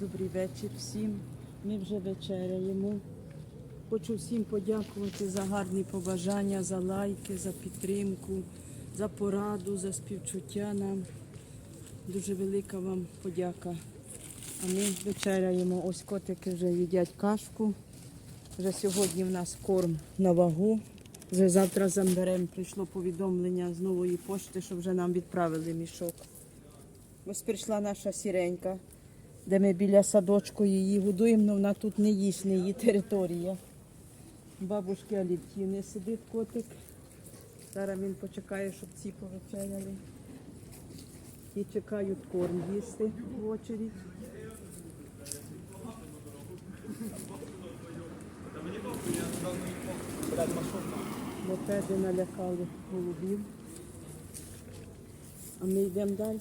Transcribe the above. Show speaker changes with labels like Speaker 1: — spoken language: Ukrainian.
Speaker 1: Добрий вечір всім. Ми вже вечеряємо. Хочу всім подякувати за гарні побажання, за лайки, за підтримку, за пораду, за співчуття нам. Дуже велика вам подяка. А ми вечеряємо. Ось котики вже їдять кашку. Вже сьогодні в нас корм на вагу. Вже завтра заберемо. Прийшло повідомлення з нової пошти, що вже нам відправили мішок. Ось прийшла наша сіренька, де ми біля садочку її годуємо, але вона тут не їсть, не її територія. Бабушки Алівтіни сидить котик. Зараз він почекає, щоб ці повечеряли. І чекають корм їсти в очередь. Мопеди налякали голубів. А ми йдемо далі.